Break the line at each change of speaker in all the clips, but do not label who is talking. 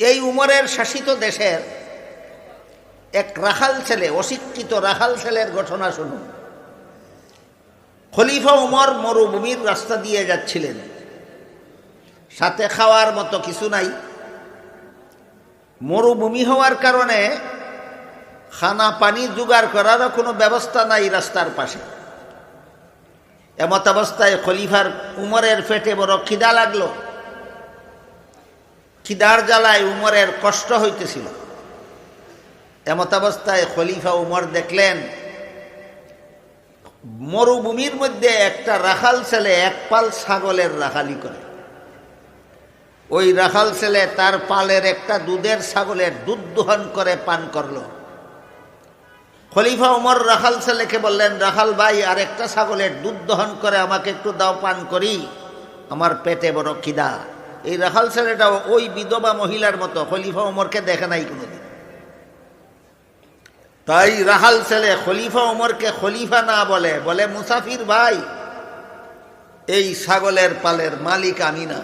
এই উমরের শাসিত দেশের এক রাখাল ছেলে, অশিক্ষিত রাখাল ছেলের ঘটনা শুনুন। খলিফা উমর মরুভূমির রাস্তা দিয়ে যাচ্ছিলেন। সাথে খাওয়ার মতো কিছু নাই। মরুভূমি হওয়ার কারণে খানা পানি জোগাড় করারও কোনো ব্যবস্থা নাই রাস্তার পাশে। এমত অবস্থায় খলিফার উমরের পেটে বড় খিদা লাগল। খিদার জ্বালায় উমরের কষ্ট হইতেছিল। এমত অবস্থায় খলিফা উমর দেখলেন, মরুভূমির মধ্যে একটা রাখাল ছেলে এক পাল ছাগলের রাখালি করে। ওই রাখাল ছেলে তার পালের একটা দুধের ছাগলের দুধ দোহন করে পান করল। খলিফা উমর রাখাল ছেলেকে বললেন, রাখাল ভাই, আর একটা ছাগলের দুধ দহন করে আমাকে একটু দাও পান করি। আমার পেটে বড় খিদা। এই রাখাল ছেলেটাও ওই বিধবা মহিলার মতো, খলিফা উমরকে দেখে নাই কোনোদিন। তাই রাহাল ছেলে খলিফা উমরকে খলিফা না বলে বলে, মুসাফির ভাই, এই ছাগলের পালের মালিক আমি না।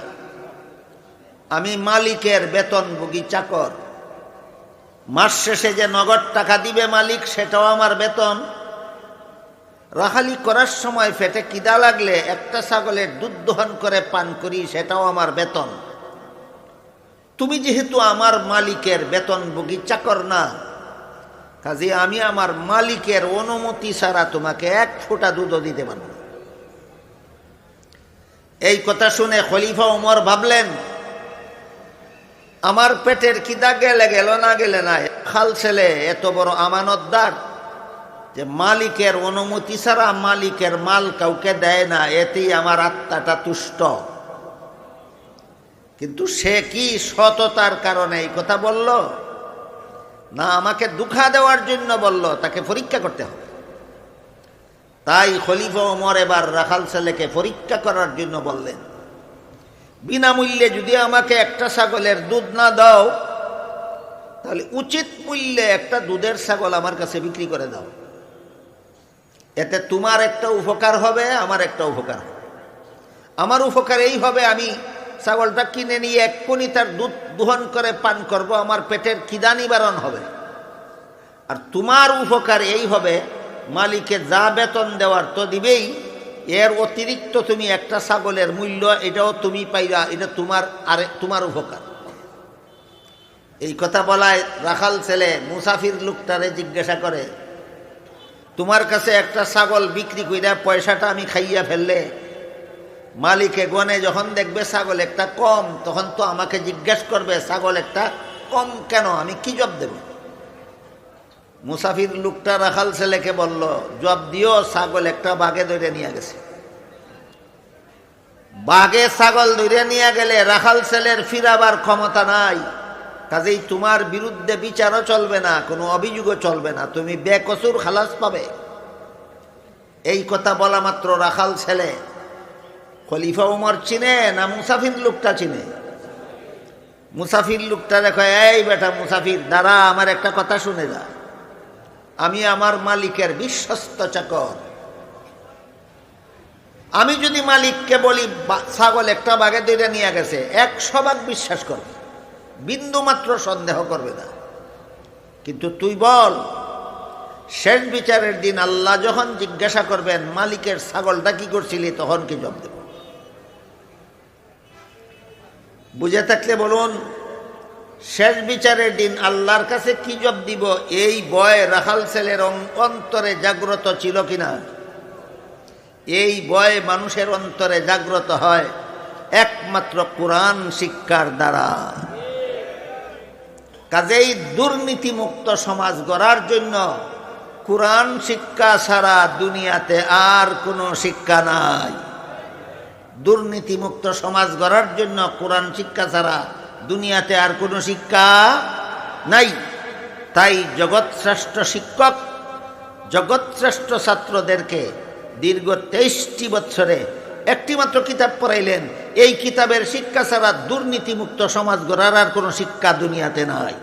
আমি মালিকের বেতন বেতনভোগী চাকর। মাস শেষে যে নগদ টাকা দিবে মালিক, সেটাও আমার বেতন। রাখালি করার সময় ফেটে কিদা লাগলে একটা ছাগলের দুধ দহন করে পান করি, সেটাও আমার বেতন। তুমি যেহেতু আমার মালিকের বেতন বেতনভোগী চাকর না, কাজে আমি আমার মালিকের অনুমতি ছাড়া তোমাকে এক ফোঁটা দুধও দিতে পারব এই কথা শুনে খলিফা ওমর ভাবলেন, আমার পেটের কিদা গেলে গেল না গেলে না খাল ছেলে, এত বড় আমানতদার যে মালিকের অনুমতি ছাড়া মালিকের মাল কাউকে দেয় না, এতেই আমার আত্মাটা তুষ্ট। কিন্তু সে কি সততার কারণে এই কথা বলল? না, আমাকে দুঃখা দেওয়ার জন্য বলল, তাকে পরীক্ষা করতে হবে। তাই খলিফা ওমর এবার রাখাল ছেলেকে পরীক্ষা করার জন্য বললেন, বিনামূল্যে যদি আমাকে একটা ছাগলের দুধ না দাও, তাহলে উচিত মূল্যে একটা দুধের ছাগল আমার কাছে বিক্রি করে দাও। এতে তোমার একটা উপকার হবে, আমার একটা উপকার হবে। আমার উপকার এই হবে, আমি ছাগলটা কিনে নিয়ে এক কোনি তার দুধ দোহন করে পান করব, আমার পেটের খিদা নিবারণ হবে। আর তোমার উপকার এই হবে, মালিকে যা বেতন দেওয়ার তো দিবেই, এর অতিরিক্ত তুমি একটা ছাগলের মূল্য, এটাও তুমি পাইরা এটা তোমার আরে তোমার উপকার। এই কথা বলায় রাখাল ছেলে মুসাফির লোকটারে জিজ্ঞাসা করে তোমার কাছে একটা ছাগল বিক্রি কইরা পয়সাটা আমি খাইয়া ফেললে, মালিকে গনে যখন দেখবে ছাগল একটা কম, তখন তো আমাকে জিজ্ঞেস করবে, ছাগল একটা কম কেন? আমি কি জব দেব? মুসাফির লোকটা রাখাল ছেলেকে বলল, জব দিও, ছাগল একটা বাঘে ধরে নিয়ে গেছে। বাঘে ছাগল ধরে নিয়ে গেলে রাখাল ছেলের ফিরাবার ক্ষমতা নাই। কাজেই তোমার বিরুদ্ধে বিচারও চলবে না, কোনো অভিযোগও চলবে না। তুমি বেকসুর খালাস পাবে। এই কথা বলা মাত্র রাখাল ছেলে। খলিফা উমর চিনে না মুসাফির লোকটা চিনে? মুসাফির লোকটা দেখো, এই বেটা মুসাফির, দাঁড়া, আমার একটা কথা শুনে যা। আমি আমার মালিকের বিশ্বস্ত চাকর। আমি যদি মালিককে বলি ছাগল একটা বাগে দুইটা নিয়ে গেছে, একশো ভাগ বিশ্বাস করবে। বিন্দু মাত্র সন্দেহ করবে না। কিন্তু তুই বল, শেষ বিচারের দিন আল্লাহ যখন জিজ্ঞাসা করবেন, মালিকের ছাগলটা কি করছিলি, তখন কি জব দেব? বুঝে থাকলে বলুন, শেষ বিচারের দিন আল্লাহর কাছে কি জব দিব? এই বয় রাখাল ছেলের অন্তরে জাগ্রত ছিল কিনা? এই বয় মানুষের অন্তরে জাগ্রত হয় একমাত্র কোরআন শিক্ষার দ্বারা। কাজেই দুর্নীতিমুক্ত সমাজ গড়ার জন্য কোরআন শিক্ষা ছাড়া দুনিয়াতে আর কোনো শিক্ষা নাই। দুর্নীতিমুক্ত সমাজ গড়ার জন্য কোরআন শিক্ষা ছাড়া দুনিয়াতে আর কোনো শিক্ষা নাই। তাই জগৎশ্রেষ্ঠ শিক্ষক জগৎশ্রেষ্ঠ ছাত্রদেরকে দীর্ঘ তেইশটি বছরে একটিমাত্র কিতাব পড়াইলেন এই কিতাবের শিক্ষা ছাড়া দুর্নীতিমুক্ত সমাজ গড়ার আর কোনো শিক্ষা দুনিয়াতে নাই।